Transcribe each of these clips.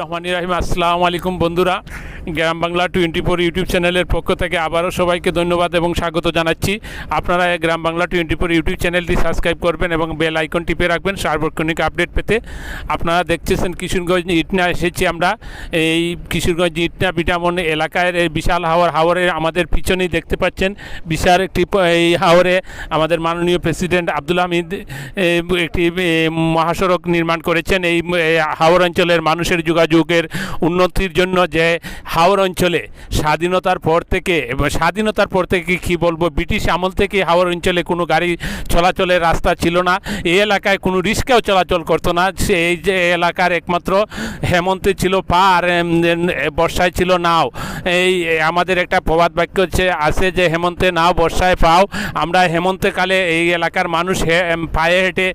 রহমান রাহিম। আসসালামু আলাইকুম বন্ধুরা। Gram Bangla twenty four YouTube চ্যানেলের পক্ষ থেকে আবারও সবাইকে ধন্যবাদ এবং স্বাগত জানাচ্ছি। আপনারা Gram Bangla twenty four YouTube চ্যানেলটি সাবস্ক্রাইব করবেন এবং বেল আইকন টিপে রাখবেন সার্বক্ষণিক আপডেট পেতে। আপনারা দেখতেছেন কিশোরগঞ্জ ইটনা এসেছি আমরা। এই কিশোরগঞ্জ ইটনা বিটামন এলাকায় এই বিশাল হাওয়ার হাওরে আমাদের পিছনেই দেখতে পাচ্ছেন। বিশাল একটি এই হাওরে আমাদের মাননীয় প্রেসিডেন্ট আব্দুল হামিদ একটি মহাসড়ক নির্মাণ করেছেন। এই হাওর অঞ্চলের মানুষের যোগাযোগের উন্নতির জন্য যে হাওর অঞ্চলে স্বাধীনতার পর থেকে স্বাধীনতার পর থেকে কি বলব? ব্রিটিশ আমল থেকে হাওড় অঞ্চলে কোনো গাড়ি চলাচলের রাস্তা ছিল না। এই এলাকায় কোনো রিক্সাও চলাচল করতো না। এই যে এলাকার একমাত্র হেমন্তে ছিল পা আর বর্ষায় ছিল নাও। এই আমাদের একটা প্রবাদ বাক্য হচ্ছে আছে যে হেমন্তে নাও, বর্ষায় পাও। আমরা হেমন্তকালে এই এলাকার মানুষ পায়ে হেঁটে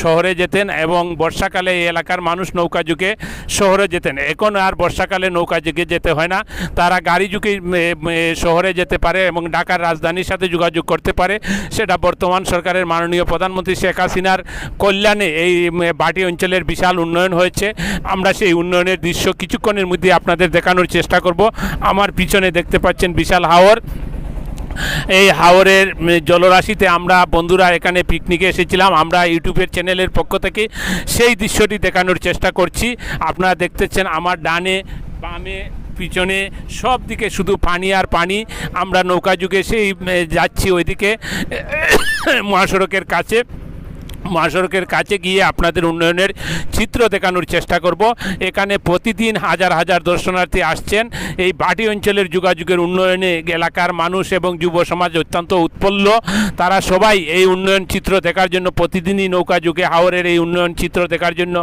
শহরে যেতেন এবং বর্ষাকালে এই এলাকার মানুষ নৌকা যুগে শহরে যেতেন। এখন আর বর্ষাকালে নৌকা যুগে যেতে হয় না। তারা গাড়ি এ, শহরে যেতে পারে এবং ঢাকার রাজধানীর সাথে যোগাযোগ করতে পারে। সেটা বর্তমান সরকারের মাননীয় প্রধানমন্ত্রী শেখ হাসিনার কল্যাণে এই বাটি অঞ্চলের বিশাল উন্নয়ন হয়েছে। আমরা সেই উন্নয়নের দৃশ্য কিছুক্ষণের মধ্যে আপনাদের দেখানোর চেষ্টা করব। আমার পিছনে দেখতে পাচ্ছেন বিশাল হাওর। এই হাওরের জলরাশিতে আমরা বন্ধুরা এখানে পিকনিকে এসেছিলাম। আমরা ইউটিউবের চ্যানেলের পক্ষ থেকে সেই দৃশ্যটি দেখানোর চেষ্টা করছি। আপনারা দেখতেছেন আমার ডানে বামে পিছনে সব দিকে শুধু পানি আর পানি। আমরা নৌকা যুগে সেই যাচ্ছি ওইদিকে। মহাসড়কের কাছে। মহাসড়কের কাছে গিয়ে আপনাদের উন্নয়নের চিত্র দেখানোর চেষ্টা করব। এখানে প্রতিদিন হাজার হাজার দর্শনার্থী আসছেন। এই বাটি অঞ্চলের যোগাযোগের উন্নয়নে এলাকার মানুষ এবং যুব সমাজ অত্যন্ত উৎপল্ল তারা সবাই এই উন্নয়ন চিত্র দেখার জন্য প্রতিদিনই নৌকা যুগে হাওরের এই উন্নয়ন চিত্র দেখার জন্য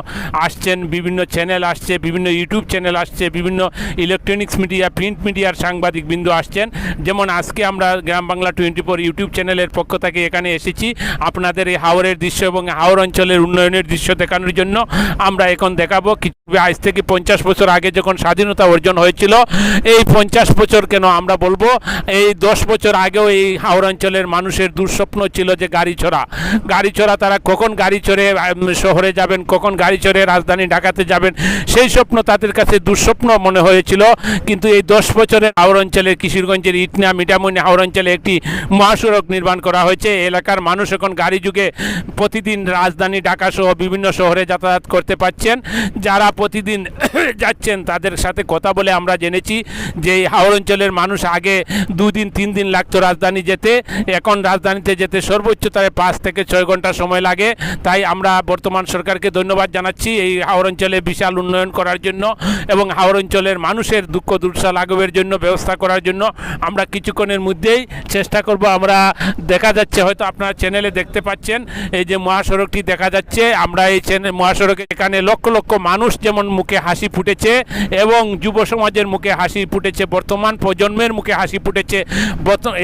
আসছেন। বিভিন্ন চ্যানেল আসছে, বিভিন্ন ইউটিউব চ্যানেল আসছে, বিভিন্ন ইলেকট্রনিক্স মিডিয়া, প্রিন্ট মিডিয়ার সাংবাদিক বিন্দু আসছেন। যেমন আজকে আমরা Gram Bangla twenty four YouTube চ্যানেলের পক্ষ থেকে এখানে এসেছি। আপনাদের এই হাওরের দৃশ্য এবং হাওর অঞ্চলের উন্নয়নের দৃশ্য দেখানোর জন্য আমরা এখন দেখাবো আজ থেকে পঞ্চাশ বছর আগে যখন স্বাধীনতা অর্জন হয়েছিল, এই পঞ্চাশ বছর কেন আমরা বলব? এই দশ বছর আগেও এই হাওর অঞ্চলের মানুষের দুঃস্বপ্ন ছিল যে গাড়ি চড়া গাড়ি চড়া তারা কখন গাড়ি চড়ে শহরে যাবেন, কখন গাড়ি চড়ে রাজধানী ঢাকাতে যাবেন, সেই স্বপ্ন তাদের কাছে দুঃস্বপ্ন মনে হয়েছিল। কিন্তু এই দশ বছরের হাওর অঞ্চলের কিশোরগঞ্জের ইটনা মিটামনি হাওর অঞ্চলে একটি মহাসড়ক নির্মাণ করা হয়েছে। এলাকার মানুষ এখন গাড়ি যুগে প্রতিদিন রাজধানী ঢাকা সহ বিভিন্ন শহরে যাতায়াত করতে পারছেন। যারা প্রতিদিন যাচ্ছেন, তাদের সাথে কথা বলে আমরা জেনেছি যে হাওড় অঞ্চলের মানুষ আগে দুদিন তিন দিন লাগতো রাজধানী যেতে। এখন রাজধানীতে যেতে সর্বোচ্চ তারে পাঁচ থেকে ছয় ঘণ্টা সময় লাগে। তাই আমরা বর্তমান সরকারকে ধন্যবাদ জানাচ্ছি এই হাওড় অঞ্চলে বিশাল উন্নয়ন করার জন্য এবং হাওড় অঞ্চলের মানুষের দুঃখ দুর্সা লাঘবের জন্য, ব্যবস্থা করার জন্য আমরা কিছুক্ষণের মধ্যেই চেষ্টা করব। আমরা দেখা যাচ্ছে হয়তো আপনারা চ্যানেলে দেখতে পাচ্ছেন, এই যে মহাসড়কটি দেখা যাচ্ছে। আমরা এই মহাসড়কে এখানে লক্ষ লক্ষ মানুষ যেমন মুখে হাসি ফুটেছে এবং যুব সমাজের মুখে হাসি ফুটেছে, বর্তমান প্রজন্মের মুখে হাসি ফুটেছে।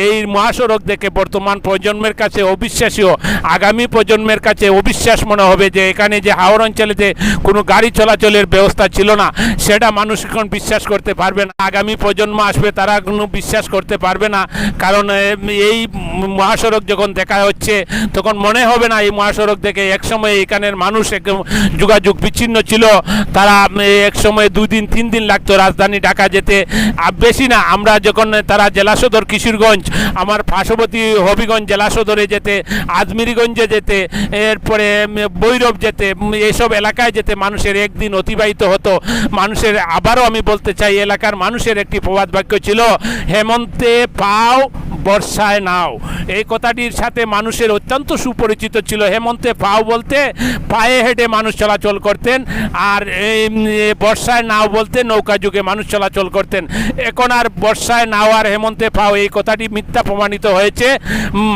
এই মহাসড়ক দেখে বর্তমান প্রজন্মের কাছে অবিশ্বাসীয় আগামী প্রজন্মের কাছে অবিশ্বাস মনে হবে যে এখানে যে হাওড় অঞ্চলে যে কোনো গাড়ি চলাচলের ব্যবস্থা ছিল না, সেটা মানুষ এখন বিশ্বাস করতে পারবে না। আগামী প্রজন্ম আসবে তারা কোনো বিশ্বাস করতে পারবে না। কারণ এই মহাসড়ক যখন দেখা হচ্ছে, তখন মনে হবে না এই মহাসড়ক দেখে একসময় এখানের মানুষ যোগাযোগ বিচ্ছিন্ন ছিল। তারা এক সময় দুই দিন, তিন দিন লাগতো রাজধানী ঢাকা যেতে। বেশি না, আমরা যখন তারা জেলা সদর কিশোরগঞ্জ, আমার পার্শ্ববর্তী হবিগঞ্জ জেলা সদরে যেতে, আজমিরিগঞ্জে যেতে, এরপরে বৈরব যেতে এইসব এলাকায় যেতে মানুষের একদিন অতিবাহিত হতো। মানুষের, আবারও আমি বলতে চাই, এলাকার মানুষের একটি প্রবাদ বাক্য ছিল, হেমন্তে পাও বর্ষায় নাও। এই কথাটির সাথে মানুষের অত্যন্ত সুপরিচিত ছিল। হেমন্তে পাও বলতে পায়ে হেঁটে মানুষ চলাচল করতেন আর এই বর্ষায় নাও বলতে নৌকা যুগে মানুষ চলাচল করতেন। এখন আর বর্ষায় নাও আর হেমন্তে পাও এই কথাটি মিথ্যা প্রমাণিত হয়েছে।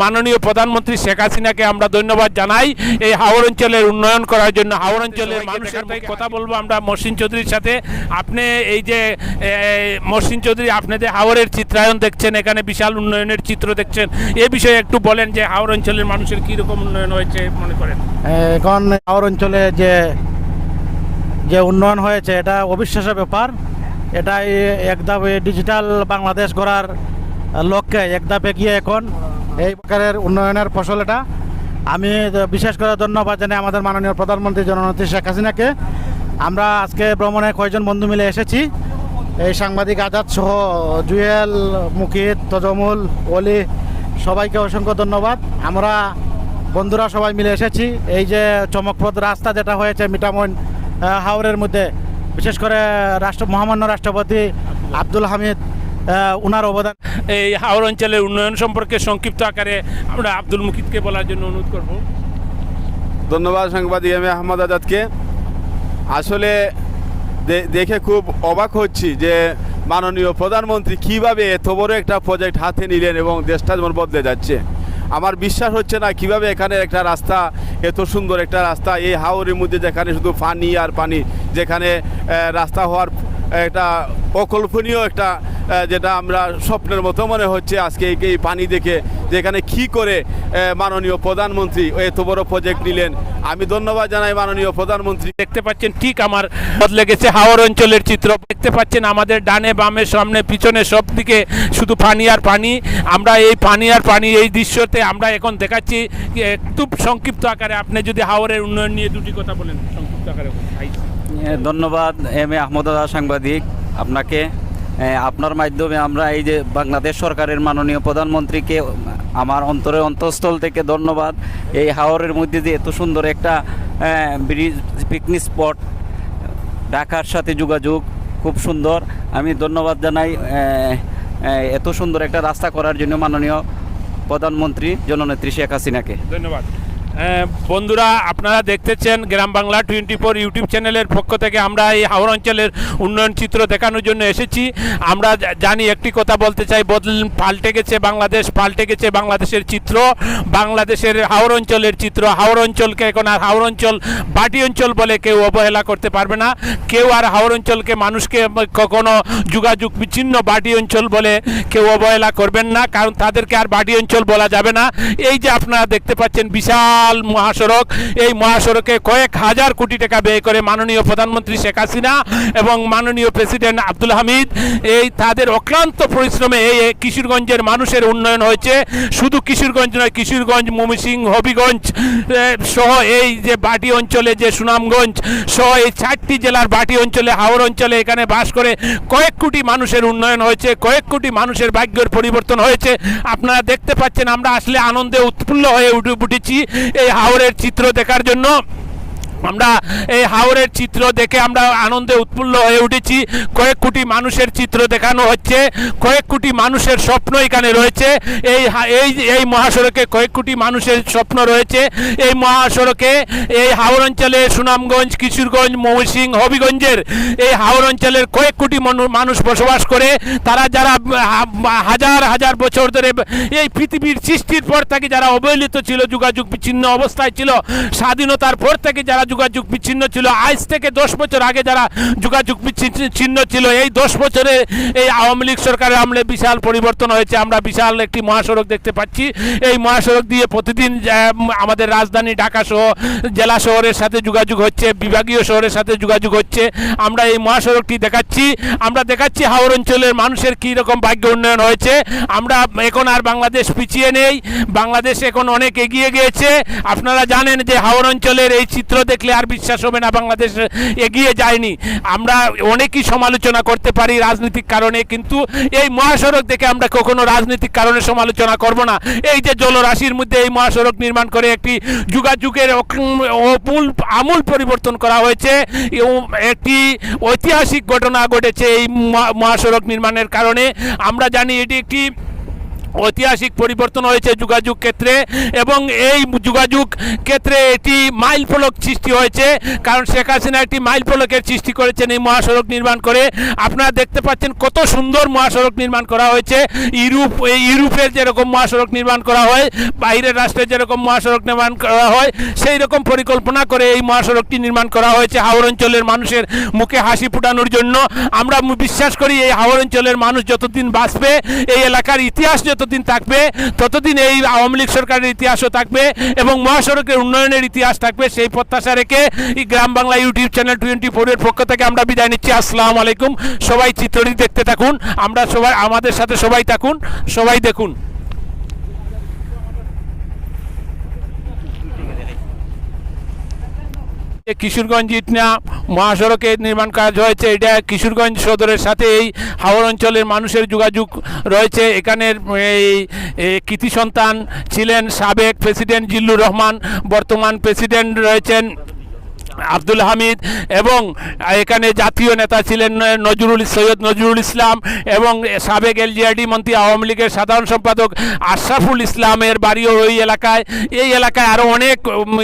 মাননীয় প্রধানমন্ত্রী শেখ হাসিনাকে আমরা ধন্যবাদ জানাই এই হাওড় অঞ্চলের উন্নয়ন করার জন্য। হাওড় অঞ্চলের মানুষের কথা বলব আমরা মহসিন চৌধুরীর সাথে। আপনি এই যে এ, মহসিন চৌধুরী আপনাদের হাওড়ের চিত্রায়ন দেখছেন এখানে বিশাল উন্নয়নের চিত্র দেখছেন। এ বিষয়ে একটু বলেন যে হাওড় অঞ্চলের মানুষের কীরকম উন্নয়ন হয়েছে মনে করেন? এখন আমার অঞ্চলে যে যে উন্নয়ন হয়েছে, এটা অবিশ্বাস্য ব্যাপার। এটা এই এক ধাপে ডিজিটাল বাংলাদেশ গড়ার লক্ষ্যে এক ধাপে গিয়ে এখন এই প্রকারের উন্নয়নের ফসল এটা। আমি বিশেষ করে ধন্যবাদ জানাই আমাদের মাননীয় প্রধানমন্ত্রী জননেত্রী শেখ হাসিনাকে। আমরা আজকে ভ্রমণে কয়জন বন্ধু মিলে এসেছি? এই সাংবাদিক আজাদ সহ জুয়েল মুকিত তজমুল অলি সবাইকে অসংখ্য ধন্যবাদ। আমরা বন্ধুরা সবাই মিলে এসেছি। এই যে চমকপ্রদ রাস্তা যেটা হয়েছে মিটামইন হাওরের মধ্যে বিশেষ করে রাষ্ট্র মহামান্য রাষ্ট্রপতি আব্দুল হামিদ উনার অবদান। এই হাওর অঞ্চলের উন্নয়ন সম্পর্কে সংক্ষিপ্ত আকারে আমরা আব্দুল মুকিতকে বলার জন্য অনুরোধ করব। ধন্যবাদ সাংবাদিক এম এ আহমদ আজাদকে। আসলে দেখে খুব অবাক হচ্ছি যে মাননীয় প্রধানমন্ত্রী কীভাবে এত বড় একটা প্রজেক্ট হাতে নিলেন এবং দেশটা যেমন বদলে যাচ্ছে। আমার বিশ্বাস হচ্ছে না কীভাবে এখানে একটা রাস্তা, এত সুন্দর একটা রাস্তা, এই হাওরের মধ্যে যেখানে শুধু পানি আর পানি, যেখানে রাস্তা হওয়ার একটা অকল্পনীয় একটা যেটা আমরা স্বপ্নের মতো মনে হচ্ছে আজকে এই- পানি দেখে যেখানে কি করে মাননীয় প্রধানমন্ত্রী এত বড় প্রজেক্ট নিলেন। আমি ধন্যবাদ জানাই মাননীয় প্রধানমন্ত্রী। দেখতে পাচ্ছেন ঠিক আমার বদলে গেছে হাওর অঞ্চলের চিত্র। দেখতে পাচ্ছেন আমাদের ডানে বামে সামনে পিছনে সব দিকে শুধু পানি আর পানি। আমরা এই পানি আর পানি এই দৃশ্যতে আমরা এখন দেখাচ্ছি যে একটু সংক্ষিপ্ত আকারে। আপনি যদি হাওরের উন্নয়ন নিয়ে দুটি কথা বলেন সংক্ষিপ্ত আকারে। ধন্যবাদ এম এ আহমদ সাংবাদিক। আপনাকে আপনার মাধ্যমে আমরা এই যে বাংলাদেশ সরকারের মাননীয় প্রধানমন্ত্রীকে আমার অন্তরে অন্তঃস্থল থেকে ধন্যবাদ। এই হাওরের মধ্যে যে এত সুন্দর একটা ব্রিজ পিকনিক স্পট ঢাকার সাথে যোগাযোগ, খুব সুন্দর। আমি ধন্যবাদ জানাই এত সুন্দর একটা রাস্তা করার জন্য মাননীয় প্রধানমন্ত্রী, জননেত্রী শেখ হাসিনাকে। ধন্যবাদ। বন্ধুরা, আপনারা দেখতেছেন Gram Bangla twenty four YouTube চ্যানেলের পক্ষ থেকে আমরা এই হাওড় অঞ্চলের উন্নয়ন চিত্র দেখানোর জন্য এসেছি। আমরা জানি একটি কথা বলতে চাই, বদল, পাল্টে গেছে বাংলাদেশ, পাল্টে গেছে বাংলাদেশের চিত্র। বাংলাদেশের হাওড় অঞ্চলের চিত্র, হাওড় অঞ্চলকে এখন আর হাওড় অঞ্চল, বাটি অঞ্চল বলে কেউ অবহেলা করতে পারবে না। কেউ আর হাওড় অঞ্চলকে মানুষকে কখনো যোগাযোগ বিচ্ছিন্ন বাটি অঞ্চল বলে কেউ অবহেলা করবেন না, কারণ তাদেরকে আর বাটি অঞ্চল বলা যাবে না। এই যে আপনারা দেখতে পাচ্ছেন বিশাল মহাসড়ক। এই মহাসড়কে কয়েক হাজার কোটি টাকা ব্যয় করে মাননীয় প্রধানমন্ত্রী শেখ হাসিনা এবং মাননীয় প্রেসিডেন্ট আব্দুল হামিদ। এই তাদের অক্লান্ত পরিশ্রমে এই কিশোরগঞ্জের মানুষের উন্নয়ন হয়েছে। শুধু কিশোরগঞ্জ নয়, কিশোরগঞ্জ ময়মনসিং হবিগঞ্জ সহ এই যে বাটি অঞ্চলে যে সুনামগঞ্জ, সহ এই চারটি জেলার বাটি অঞ্চলে, হাওড় অঞ্চলে এখানে বাস করে কয়েক কোটি মানুষের উন্নয়ন হয়েছে, কয়েক কোটি মানুষের ভাগ্যের পরিবর্তন হয়েছে। আপনারা দেখতে পাচ্ছেন, আমরা আসলে আনন্দে উৎফুল্ল হয়ে উঠে উঠেছি। এই হাওড়ের চিত্র দেখার জন্য আমরা এই হাওরের চিত্র দেখে আমরা আনন্দে উৎফুল্ল হয়ে উঠেছি। কয়েক কোটি মানুষের চিত্র দেখানো হচ্ছে। কয়েক কোটি মানুষের স্বপ্ন এখানে রয়েছে। এই এই এই মহাসড়কে কয়েক কোটি মানুষের স্বপ্ন রয়েছে। এই মহাসড়কে এই হাওর অঞ্চলে সুনামগঞ্জ, কিশোরগঞ্জ ময়মনসিং হবিগঞ্জের এই হাওর অঞ্চলের কয়েক কোটি মানুষ বসবাস করে। তারা যারা হাজার হাজার বছর ধরে এই পৃথিবীর সৃষ্টির পর থেকে যারা অবহেলিত ছিল, যোগাযোগ বিচ্ছিন্ন অবস্থায় ছিল, স্বাধীনতার পর থেকে যারা যোগাযোগ বিচ্ছিন্ন ছিল। আজ থেকে দশ বছর আগে যারা যোগাযোগ বিচ্ছিন্ন ছিল, এই দশ বছরে এই আওয়ামী লীগ সরকারের আমলে বিশাল পরিবর্তন হয়েছে। আমরা বিশাল একটি মহাসড়ক দেখতে পাচ্ছি। এই মহাসড়ক দিয়ে প্রতিদিন আমাদের রাজধানী ঢাকা সহ জেলা শহরের সাথে যোগাযোগ হচ্ছে, বিভাগীয় শহরের সাথে যোগাযোগ হচ্ছে। আমরা এই মহাসড়কটি দেখাচ্ছি। আমরা দেখাচ্ছি হাওড় অঞ্চলের মানুষের কী রকম ভাগ্য উন্নয়ন হয়েছে। আমরা এখন আর বাংলাদেশ পিছিয়ে নেই। বাংলাদেশ এখন অনেক এগিয়ে গিয়েছে। আপনারা জানেন যে হাওড় অঞ্চলের এই চিত্র দেখলে আর বিশ্বাস হবে না, বাংলাদেশ এগিয়ে যায়নি। আমরা অনেকই সমালোচনা করতে পারি রাজনৈতিক কারণে, কিন্তু এই মহাসড়ক দেখে আমরা কখনো রাজনৈতিক কারণে সমালোচনা করব না। এই যে জলরাশির মধ্যে এই মহাসড়ক নির্মাণ করে একটি যুগাযুগের অমূল, আমূল পরিবর্তন করা হয়েছে একটি ঐতিহাসিক ঘটনা ঘটেছে এই মহাসড়ক নির্মাণের কারণে। আমরা জানি এটি একটি ঐতিহাসিক পরিবর্তন হয়েছে যোগাযোগ ক্ষেত্রে এবং এই যোগাযোগ ক্ষেত্রে এটি মাইল ফলক সৃষ্টি হয়েছে। কারণ শেখ হাসিনা একটি মাইল ফলকের সৃষ্টি করেছেন এই মহাসড়ক নির্মাণ করে। আপনারা দেখতে পাচ্ছেন কত সুন্দর মহাসড়ক নির্মাণ করা হয়েছে। ইউরোপ ইউরোপের যেরকম মহাসড়ক নির্মাণ করা হয়, বাইরের রাষ্ট্রে যেরকম মহাসড়ক নির্মাণ করা হয় সেই রকম পরিকল্পনা করে এই মহাসড়কটি নির্মাণ করা হয়েছে হাওড় অঞ্চলের মানুষের মুখে হাসি ফুটানোর জন্য। আমরা বিশ্বাস করি এই হাওড় অঞ্চলের মানুষ যতদিন বাঁচবে, এই এলাকার ইতিহাস যতদিন থাকবে, ততদিন এই আওয়ামী লীগ সরকারের ইতিহাসও থাকবে এবং মহাসড়কের উন্নয়নের ইতিহাস থাকবে। সেই প্রত্যাশা রেখে এই Gram Bangla YouTube channel twenty ফোরের পক্ষ থেকে আমরা বিদায় নিচ্ছি। আসসালাম আলাইকুম। সবাই চিত্রটি দেখতে থাকুন। আমরা সবাই, আমাদের সাথে সবাই থাকুন। সবাই দেখুন। কিশোরগঞ্জ ইটনা মহাসড়কের নির্মাণ কাজ হয়েছে। এটা কিশোরগঞ্জ সদরের সাথে এই হাওড় অঞ্চলের মানুষের যোগাযোগ রয়েছে। এখানের এই কৃতি সন্তান ছিলেন সাবেক প্রেসিডেন্ট জিল্লুর রহমান, বর্তমান প্রেসিডেন্ট রয়েছেন আব্দুল হামিদ এবং এখানে জাতীয় নেতা ছিলেন নজরুল সৈয়দ নজরুল ইসলাম এবং সাবেক এলজিআরডি মন্ত্রী আওয়ামী লীগের সাধারণ সম্পাদক আশরাফুল ইসলামের বাড়িও ওই এলাকায়। এই এলাকায় আরও অনেক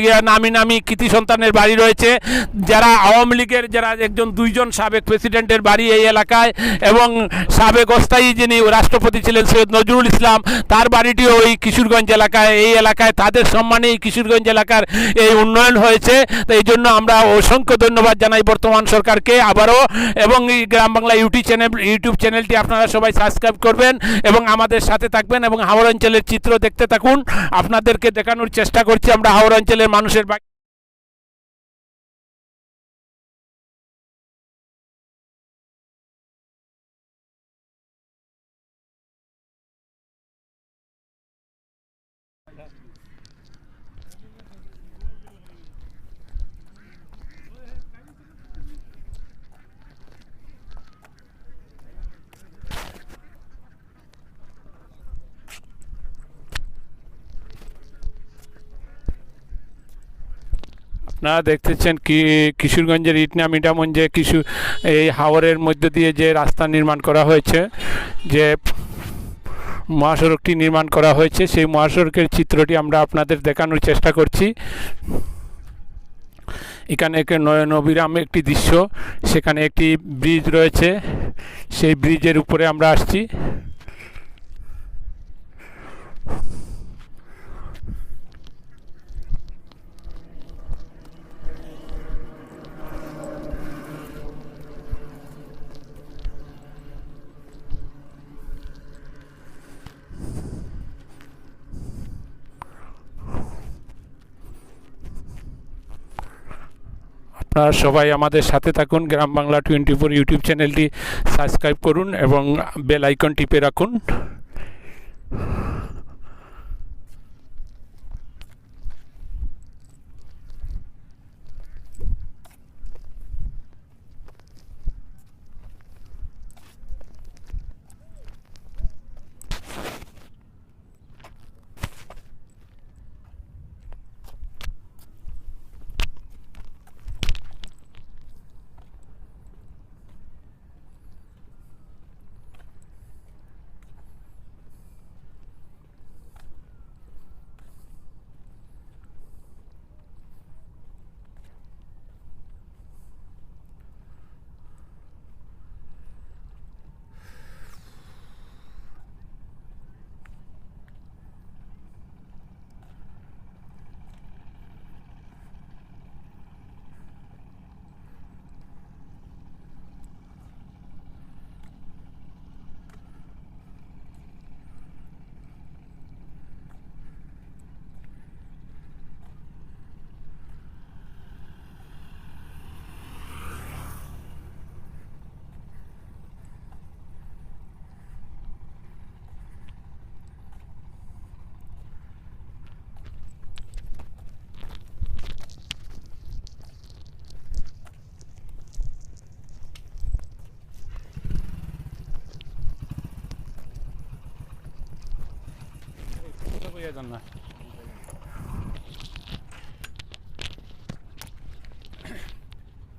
ইয়ে, নামি নামি কৃতি সন্তানের বাড়ি রয়েছে। যারা আওয়ামী লীগের যারা একজন দুইজন সাবেক প্রেসিডেন্টের বাড়ি এই এলাকায় এবং সাবেক অস্থায়ী যিনি রাষ্ট্রপতি ছিলেন সৈয়দ নজরুল ইসলাম তার বাড়িটিও ওই কিশোরগঞ্জ এলাকায়। এই এলাকায় তাদের সম্মানে এই কিশোরগঞ্জ এলাকার এই উন্নয়ন হয়েছে। তো এই জন্য আমরা অসংখ্য ধন্যবাদ জানাই বর্তমান সরকারকে আবারও, এবং এই Gram Bangla YouTube channel, YouTube চ্যানেলটি আপনারা সবাই সাবস্ক্রাইব করবেন এবং আমাদের সাথে থাকবেন এবং হাওড় অঞ্চলের চিত্র দেখতে থাকুন। আপনাদেরকে দেখানোর চেষ্টা করছি আমরা হাওড়া অঞ্চলের মানুষের বাড়ি আপনারা দেখতেছেন কি, কিশোরগঞ্জের ইটনা মিটামঞ্জে কিছু, এই হাওরের মধ্য দিয়ে যে রাস্তা নির্মাণ করা হয়েছে, যে মহাসড়কটি নির্মাণ করা হয়েছে, সেই মহাসড়কের চিত্রটি আমরা আপনাদের দেখানোর চেষ্টা করছি। এখানে একটি নয়ন অবিরাম একটি দৃশ্য, সেখানে একটি ব্রিজ রয়েছে, সেই ব্রিজের উপরে আমরা আসছি। আপনারা সবাই আমাদের সাথে থাকুন। Gram Bangla twenty four YouTube চ্যানেলটি সাবস্ক্রাইব করুন এবং বেল আইকন টিপে রাখুন।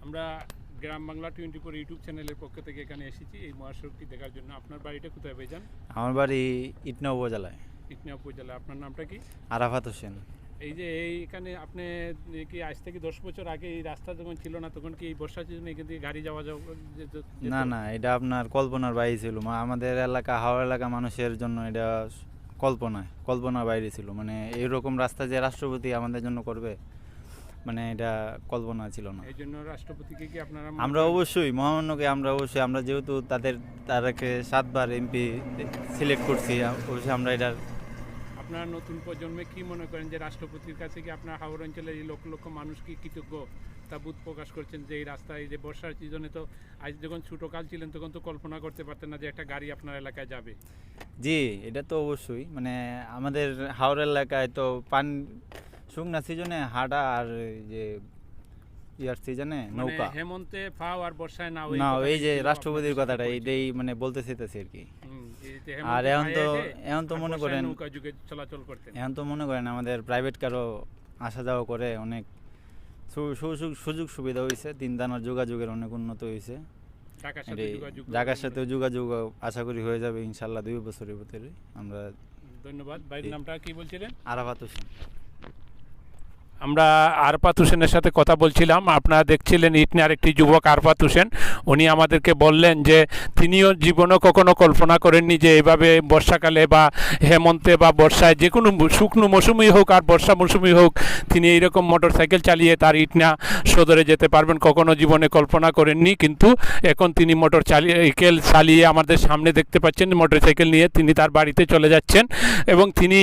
আমরা Gram Bangla twenty four YouTube চ্যানেলের পক্ষ থেকে এখানে এসেছি। এই মহাসড়কটি দেখার জন্য আপনার বাড়িটা কোথায় ভাইজান আমার বাড়ি ইটনা উপজেলায়। ইটনা উপজেলা। আপনার নামটা কি? আরাফাত হোসেন। এই যে এইখানে আপনি কি আজ থেকে দশ বছর আগে এই রাস্তা যখন ছিল না তখন কি এই বর্ষার সিজনে এখান থেকে গাড়ি যাওয়া যাওয়া? না না এটা আপনার কল্পনার বাইরে ছিল। মা- আমাদের এলাকা হাওড়া এলাকা মানুষের জন্য এটা কল্পনা কল্পনার বাইরে ছিল। মানে এইরকম রাস্তা যে রাষ্ট্রপতি আমাদের জন্য করবে মানে এটা কল্পনা ছিল না। এই জন্য রাষ্ট্রপতিকে কি আপনারা আমরা অবশ্যই মহামান্যকে আমরা অবশ্যই আমরা যেহেতু তাদের তারাকে সাতবার এমপি সিলেক্ট করছি অবশ্যই আমরা এটার আপনারা নতুন প্রজন্মে কি মনে করেন যে রাষ্ট্রপতির কাছে কি আপনার হাওড় অঞ্চলের এই লক্ষ লক্ষ মানুষ কি কৃতজ্ঞ? তা বুধ প্রকাশ করছেন যে এই রাস্তায় যে বর্ষার সিজনে তো আজ যখন ছোটো কাল ছিলেন তখন তো কল্পনা করতে পারতেন না যে একটা গাড়ি আপনার এলাকায় যাবে। জি, এটা তো অবশ্যই। মানে আমাদের হাওড় এলাকায় তো পান, শুকনা সিজনে হাঁটা আর যে ইয়ার সিজনে মানে নৌকা। হেমন্তে ফাও আর বর্ষায় না না এই যে রাষ্ট্রপতির কথাটা এইটাই মানে বলতে চাইতেছি আর কি। আর এখন তো এখন তো মনে করেন নৌকা যুগে চলাচল করতেন। এখন তো মনে করেন আমাদের প্রাইভেট কারও আসা যাওয়া করে অনেক সুযোগ সুযোগ সুবিধা হয়েছে তিন দানার যোগাযোগের অনেক উন্নত হয়েছে। ঢাকার সাথে এটাই যোগাযোগ ঢাকার সাথে যোগাযোগ আশা করি হয়ে যাবে ইনশাল্লাহ দুই বছরের ভিতরে। আমরা ধন্যবাদ। ভাইয়ের নামটা কি বলছিলেন? আরাফাত হোসেন। আমরা আরপাত হোসেনের সাথে কথা বলছিলাম। আপনারা দেখছিলেন ইটনার একটি যুবক আরপাত হোসেন। উনি আমাদেরকে বললেন যে, তিনিও জীবনও কখনো কল্পনা করেননি যে, এভাবে বর্ষাকালে বা হেমন্তে বা বর্ষায় যে কোনো শুকনো মৌসুমি হোক আর বর্ষা মৌসুমি হোক, তিনি এইরকম মোটর সাইকেল চালিয়ে তার ইটনা সদরে যেতে পারবেন। কখনো জীবনে কল্পনা করেননি, কিন্তু এখন তিনি মোটর সাইকেল চালিয়ে আমাদের সামনে দেখতে পাচ্ছেন মোটর সাইকেল নিয়ে তিনি তার বাড়িতে চলে যাচ্ছেন এবং তিনি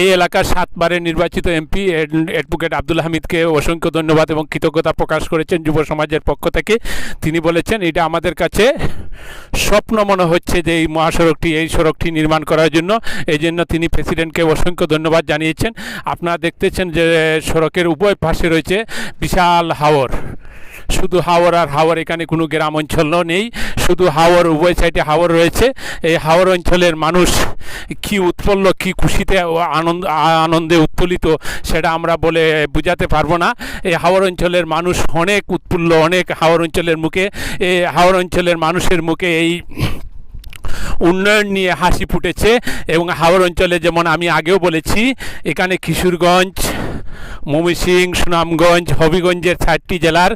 এই এলাকার সাতবারের নির্বাচিত এমপি অ্যাডভোকেট আব্দুল হামিদকে অসংখ্য ধন্যবাদ এবং কৃতজ্ঞতা প্রকাশ করেছেন যুব সমাজের পক্ষ থেকে। তিনি বলেছেন, এটা আমাদের কাছে স্বপ্ন মনে হচ্ছে যে এই মহাসড়কটি, এই সড়কটি নির্মাণ করার জন্য। এই জন্য তিনি প্রেসিডেন্টকে অসংখ্য ধন্যবাদ জানিয়েছেন। আপনারা দেখতেছেন যে সড়কের উভয় পাশে রয়েছে বিশাল হাওর। শুধু হাওর আর হাওর এখানে কোনো গ্রাম অঞ্চলও নেই, শুধু হাওর উভয় সাইডে হাওর রয়েছে। এই হাওর অঞ্চলের মানুষ কি উৎপল্ল কি খুশিতে আনন্দ, আনন্দে উৎফুল্লিত সেটা আমরা বলে বোঝাতে পারব না। এই হাওর অঞ্চলের মানুষ অনেক উৎফুল্ল, অনেক হাওর অঞ্চলের মুখে এই হাওর অঞ্চলের মানুষের মুখে এই উন্নয়ন নিয়ে হাসি ফুটেছে এবং হাওর অঞ্চলে যেমন আমি আগেও বলেছি, এখানে কিশোরগঞ্জ ময়মনসিং সুনামগঞ্জ, হবিগঞ্জের চারটি জেলার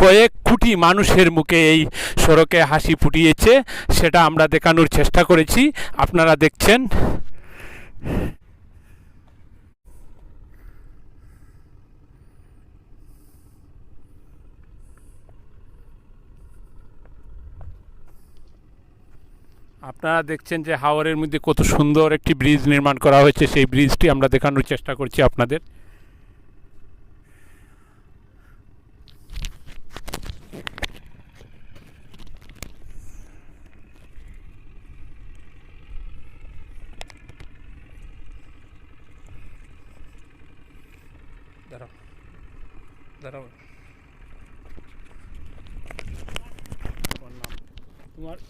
কয়েক কোটি মানুষের মুখে এই সড়কে হাসি ফুটিয়েছে, সেটা আমরা দেখানোর চেষ্টা করেছি। আপনারা দেখছেন। আপনারা দেখছেন যে হাওরের মধ্যে কত সুন্দর একটি ব্রিজ নির্মাণ করা হয়েছে, সেই ব্রিজটি আমরা দেখানোর চেষ্টা করছি আপনাদের দাঁড়াও দাঁড়াও তোমার নাম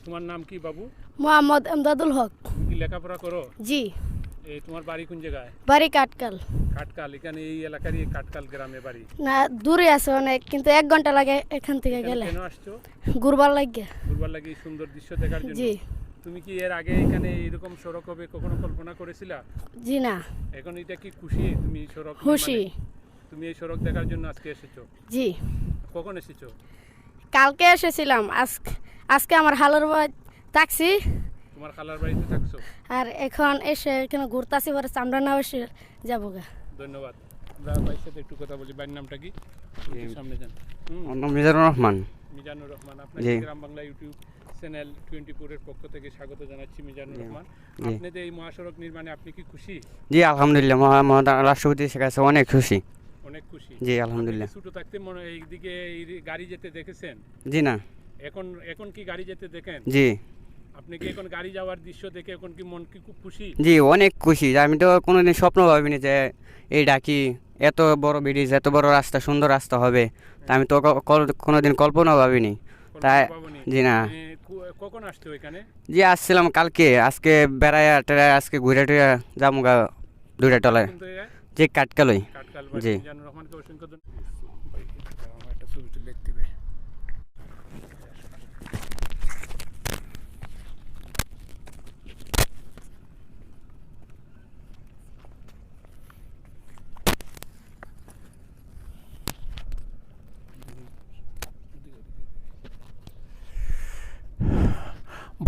তোমার নাম কি বাবু? মোহাম্মদ এমদাদুল হক। তুমি লেখাপড়া করো? জি। এই তোমার বাড়ি কোন জায়গায়? বাড়ি কাটকাল। কাটকাল এখানে এই এলাকারই কাটকাল গ্রামে বাড়ি? না দূরে আছে অনেক কিন্তু এক ঘণ্টা লাগে এখান থেকে গেলে। কেন আসছো? ঘুরবার লাগে। ঘুরবার লাগে এই সুন্দর দৃশ্য দেখার জন্য? জি। তুমি কি এর আগে এখানে এইরকম সড়ক হবে কখনো কল্পনা করেছিলা? জি না। এখন এটা কি খুশি তুমি সড়ক? খুশি। তুমি এই সড়ক দেখার জন্য আজকে এসেছ? জি। কখন এসেছ? কালকে এসেছিলাম আজকে আজকে আমার হালোর বাড়ি থাকছি। তোমার খালার বাড়িতে থাকছো? আর এখন এসে এখানে ঘুরতাছি পরে চামড়া না এসে যাব গা। ধন্যবাদ। আমরা ভাইয়ের সাথে একটু কথা বলি। বাড়ির নামটা কি? সামনে যান। হুম। আমার নাম মিজানুর রহমান। মিজানুর রহমান আপনাকে Gram Bangla YouTube channel twenty ফোরের পক্ষ থেকে স্বাগত জানাচ্ছি মিজানুর রহমান। আপনাদের এই মহাসড়ক নির্মাণে আপনি কি খুশি? জি আলহামদুলিল্লাহ। রাষ্ট্রপতি শেখ হাসিনা অনেক খুশি। অনেক খুশি। জি আলহামদুলিল্লাহ। ছোট থাকতে মনে এইদিকে এই গাড়ি যেতে দেখেছেন? জি না। এখন এখন কি গাড়ি যেতে দেখেন? জি। আপনি কি এখন গাড়ি যাওয়ার দৃশ্য দেখে এখন কি মন কি খুব খুশি? জি অনেক খুশি। আমি তো কোনোদিন স্বপ্ন ভাবিনি যে এই ডাকি এত বড় ব্রিজ এত বড় রাস্তা সুন্দর রাস্তা হবে। তা আমি তো কোনোদিন কল্পনাও ভাবিনি। তাই জি না। কখন আসতো এখানে? জি আসছিলাম কালকে। আজকে বেড়ায় টেড়ায় আজকে ঘুরে টুরে যাব গা দুইটা টলায় যে কাটকালই। কাটকাল জি। বাড়ি মিজানুর রহমানকে অসংখ্য ধন্যবাদ ভাই, আমার একটা ছবিটা দেখতে হবে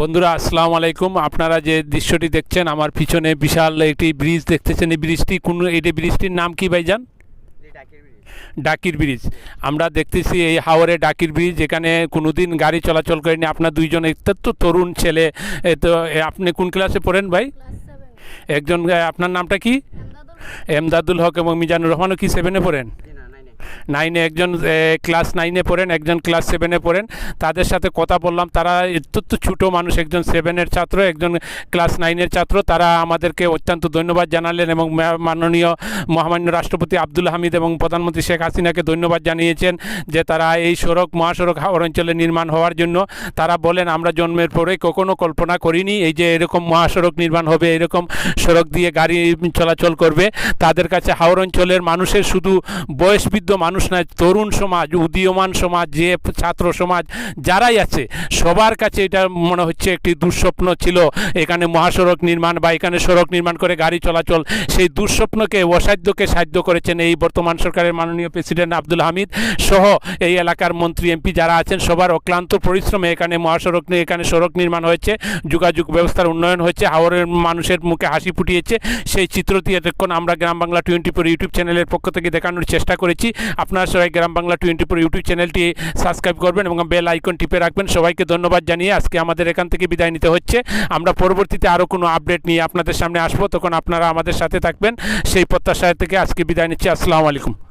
বন্ধুরা আসসালামু আলাইকুম। আপনারা যে দৃশ্যটি দেখছেন আমার পিছনে বিশাল একটি ব্রিজ দেখতেছেন। এই ব্রিজটি কোন এই ব্রিজটির নাম কি ভাইজান? ডাকির ব্রিজ। আমরা দেখতেছি এই হাওরে ডাকির ব্রিজ এখানে কোনোদিন গাড়ি চলাচল করেনি আপনার দুইজন। অত্যন্ত তরুণ ছেলে তো আপনি কোন ক্লাসে পড়েন ভাই? একজন আপনার নামটা কি? এমদাদুল হক। এবং মিজানুর রহমানও কি সেভেনে পড়েন? নাইনে একজন ক্লাস নাইনে পড়েন, একজন ক্লাস সেভেনে পড়েন। তাদের সাথে কথা বললাম, তারা অত্যন্ত ছোটো মানুষ, একজন সেভেনের ছাত্র, একজন ক্লাস নাইনের ছাত্র। তারা আমাদেরকে অত্যন্ত ধন্যবাদ জানালেন এবং মাননীয় মহামান্য রাষ্ট্রপতি আব্দুল হামিদ এবং প্রধানমন্ত্রী শেখ হাসিনাকে ধন্যবাদ জানিয়েছেন যে তারা এই সড়ক, মহাসড়ক হাওড় অঞ্চলে নির্মাণ হওয়ার জন্য। তারা বলেন, আমরা জন্মের পরে কখনো কল্পনা করিনি এই যে এরকম মহাসড়ক নির্মাণ হবে, এরকম সড়ক দিয়ে গাড়ি চলাচল করবে। তাদের কাছে হাওড় অঞ্চলের মানুষের শুধু বয়সবৃদ্ধ মানুষ নয়, তরুণ সমাজ, উদীয়মান সমাজ, যে ছাত্র সমাজ যারাই আছে, সবার কাছে এটা মনে হচ্ছে একটি দুঃস্বপ্ন ছিল। এখানে মহাসড়ক নির্মাণ বা এখানে সড়ক নির্মাণ করে গাড়ি চলাচল, সেই দুঃস্বপ্নকে অসাধ্যকে সাধ্য করেছেন এই বর্তমান সরকারের মাননীয় প্রেসিডেন্ট আব্দুল হামিদ সহ এই এলাকার মন্ত্রী, এমপি যারা আছেন, সবার অক্লান্ত পরিশ্রমে এখানে মহাসড়ক নিয়ে, এখানে সড়ক নির্মাণ হয়েছে, যোগাযোগ ব্যবস্থার উন্নয়ন হয়েছে হাওড়ের মানুষের মুখে হাসি ফুটিয়েছে। সেই চিত্রটি এতক্ষণ আমরা Gram Bangla twenty four YouTube চ্যানেলের পক্ষ থেকে দেখানোর চেষ্টা করেছি। আপনারা সবাই Gram Bangla twenty four YouTube চ্যানেলটি সাবস্ক্রাইব করবেন এবং বেল আইকন টিপে রাখবেন। সবাইকে ধন্যবাদ জানিয়ে আজকে আমাদের এখান থেকে বিদায় নিতে হচ্ছে। আমরা পরবর্তীতে আরও কোনো আপডেট নিয়ে আপনাদের সামনে আসব। তখন আপনারা আমাদের সাথে থাকবেন। সেই প্রত্যাশায় থেকে আজকে বিদায় নিচ্ছি। আসসালামু আলাইকুম।